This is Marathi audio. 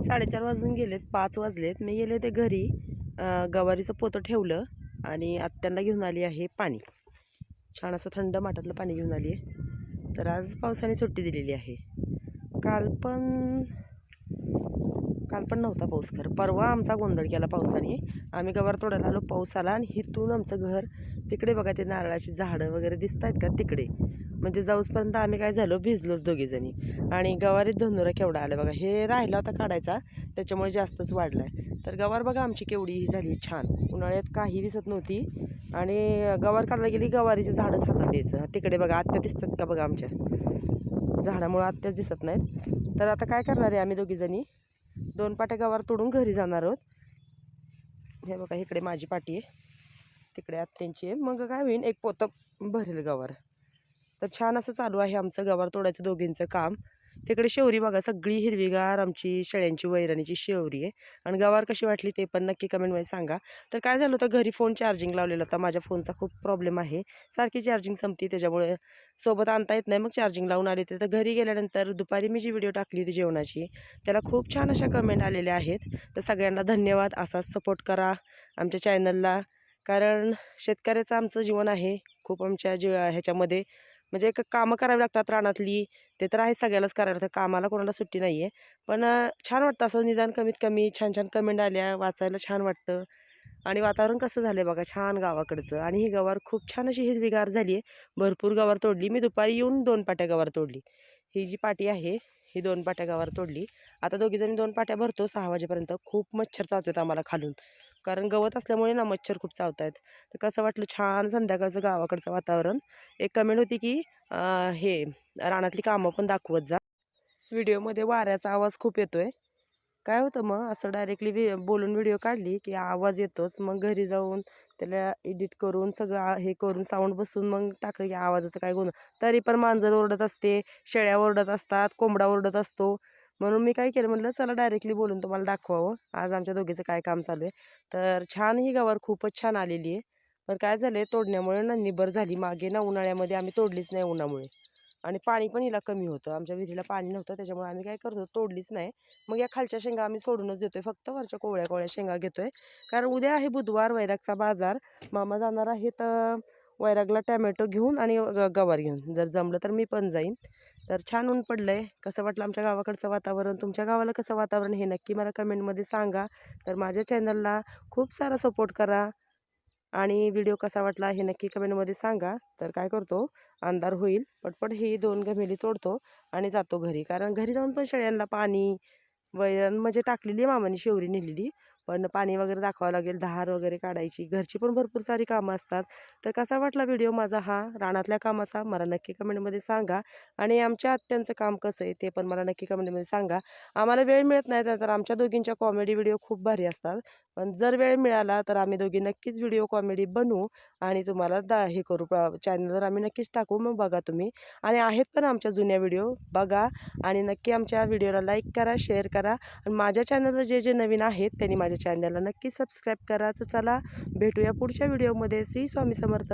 साडेचार वाजून गेलेत पाच वाजलेत. मी गेले ते घरी गवारीचं पोतं ठेवलं आणि आत्यांना घेऊन आली आहे पाणी. छान असं थंड माठातलं पाणी घेऊन आली आहे. तर आज पावसाने सुट्टी दिलेली आहे. काल पण काल पण नव्हता पाऊस खरं. परवा आमचा गोंधळ केला पावसाने. आम्ही गवार तोडायला आलो पाऊस आला आणि इथून आमचं घर तिकडे बघा ते नारळाची झाडं वगैरे दिसत आहेत का तिकडे? म्हणजे जाऊसपर्यंत आम्ही काय झालो भिजलोच दोघीजणी. आणि गवारीत धनुरा केवढा आला बघा हे राहिला होता काढायचा त्याच्यामुळे जास्तच वाढला आहे तर गवार बघा आमची केवढी ही झाली छान. उन्हाळ्यात काही दिसत नव्हती. आणि गवार काढला गेली गवारीचे झाडच हातात द्यायचं. तिकडे बघा आत्या दिसतात का बघा आमच्या? झाडामुळं आत्याच दिसत नाहीत. तर आता काय करणार आहे आम्ही दोघीजणी? दोन पाट्या गवार तोडून घरी जाणार आहोत. हे बघा इकडे माझी पाटी आहे. तिकडे आत्यांची आहे. मग काय होईल एक पोतं भरेल गवार. तर छान असं चालू आहे आमचं गवार तोडायचं दोघींचं काम. तिकडे शेवरी बघा सगळी हिरवीगार आमची शेळ्यांची वैरणीची शेवरी आहे. आणि गवार कशी वाटली ते पण नक्की कमेंटमध्ये सांगा. तर काय झालं होतं घरी फोन चार्जिंग लावलेला होता. माझ्या फोनचा खूप प्रॉब्लेम आहे. सारखी चार्जिंग संपती त्याच्यामुळे सोबत आणता येत नाही. मग चार्जिंग लावून आले ते. तर घरी गेल्यानंतर दुपारी मी जी व्हिडिओ टाकली होती जेवणाची त्याला खूप छान अशा कमेंट आलेल्या आहेत. तर सगळ्यांना धन्यवाद. असाच सपोर्ट करा आमच्या चॅनलला कारण शेतकऱ्याचं आमचं जीवन आहे. खूप आमच्या जी ह्याच्यामध्ये म्हणजे एक कामं करावी लागतात रानातली ते तर आहे सगळ्यालाच करायला लागतं कामाला कोणाला सुट्टी नाही आहे पण छान वाटतं असं निदान कमीत कमी छान छान कमेंट आल्या वाचायला छान वाटतं. आणि वातावरण कसं झालं बघा छान गावाकडचं. आणि ही गवार खूप छान अशी हिरवीगार झाली आहे भरपूर गवार तोडली. मी दुपारी येऊन दोन पाट्या गवार तोडली. ही जी पाटी आहे ही दोन पाट्या गवार तोडली. आता दोघीजणी दोन पाट्या भरतो सहा वाजेपर्यंत. खूप मच्छर चावतात आम्हाला खालून. कारण गवत असल्यामुळे ना मच्छर खूप चावत आहेत तर कसं वाटलं छान संध्याकाळचं गावाकडचं वातावरण. एक कमेंट होती की आ, हे रानातली कामं पण दाखवत जा. व्हिडिओमध्ये वाऱ्याचा आवाज खूप येतोय. काय होतं मग? असं डायरेक्टली वि बोलून व्हिडिओ काढली की आवाज येतोच. मग घरी जाऊन त्याला एडिट करून सगळं हे करून साऊंड बसून मग टाकलं की आवाजाचं काय गोंधळ तरी पण मांजर ओरडत असते शेळ्या ओरडत असतात कोंबडा ओरडत असतो. म्हणून मी काय केलं म्हटलं चला डायरेक्टली बोलून तुम्हाला दाखवावं. आज आमच्या दोघीचं काय काम चालू आहे. तर छान ही गवार खूपच छान आलेली आहे. पण काय झालं आहे तोडण्यामुळे ना झाली. मागे ना उन्हाळ्यामध्ये आम्ही तोडलीच नाही उन्हामुळे. आणि पाणी पण हिला कमी होतं. आमच्या विहिरीला पाणी नव्हतं. त्याच्यामुळे आम्ही काय करतो तोडलीच नाही. मग या खालच्या शेंगा आम्ही सोडूनच देतोय. फक्त वरच्या कोवळ्या कोवळ्या शेंगा घेतोय. कारण उद्या आहे बुधवार वैरागचा बाजार. मामा जाणार आहेत वैरागला टॅमॅटो घेऊन आणि गवार घेऊन. जर जमलं तर मी पण जाईन. तर छान ऊन पडलं आहे कसं वाटलं आमच्या गावाकडचं वातावरण? तुमच्या गावाला कसं वातावरण हे नक्की मला कमेंटमध्ये सांगा. तर माझ्या चॅनलला खूप सारा सपोर्ट करा. आणि व्हिडिओ कसा वाटला हे नक्की कमेंटमध्ये सांगा. तर काय करतो? अंधार होईल. पटपट ही दोन गमेली तोडतो आणि जातो घरी. कारण घरी जाऊन पण शेळ्यांना पाणी वैरण म्हणजे टाकलेली आहे मामाने शेवरी नेलेली. पण पाणी वगैरे दाखवावं लागेल धार वगैरे काढायची. घरची पण भरपूर सारी कामं असतात. तर कसा वाटला व्हिडिओ माझा हा? रानातल्या कामाचा मला नक्की कमेंटमध्ये सांगा. आणि आमच्या आत्यांचं काम कसं आहे ते पण मला नक्की कमेंटमध्ये सांगा. आम्हाला वेळ मिळत नाही तर आमच्या दोघींच्या कॉमेडी व्हिडिओ खूप भारी असतात. पण जर वेळ मिळाला तर आम्ही दोघी नक्कीच व्हिडिओ कॉमेडी बनवू आणि तुम्हाला दा हे करू चॅनलवर आम्ही नक्कीच टाकू मग बघा तुम्ही. आणि आहेत पण आमच्या जुन्या व्हिडिओ बघा. आणि नक्की आमच्या व्हिडिओला लाईक करा शेअर करा. आणि माझ्या चॅनलवर जे जे नवीन आहेत त्यांनी माझ्या चॅनलला नक्की सबस्क्राईब करा. तर चला भेटूया पुढच्या व्हिडिओमध्ये. श्री स्वामी समर्थ.